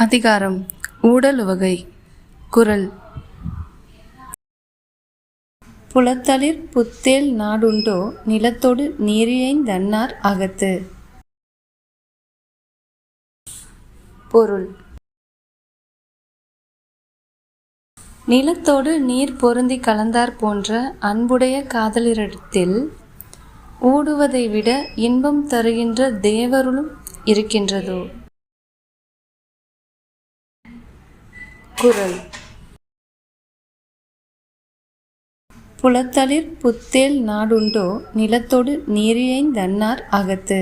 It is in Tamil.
அதிகாரம் ஊடல் வகை குரல். புலத்தளிர் புத்தேல் நாடுண்டோ நிலத்தோடு நீரியைந்தன்னார் அகத்து. பொருள். நிலத்தோடு நீர் பொருந்தி கலந்தார் போன்ற அன்புடைய காதலரிடத்தில் ஊடுவதை விட இன்பம் தருகின்ற தேவருளும் இருக்கின்றதோ? குரல். புலத்தளிர் புத்தேல் நாடுண்டோ நிலத்தொடு நீரியைந் தன்னார் அகத்து.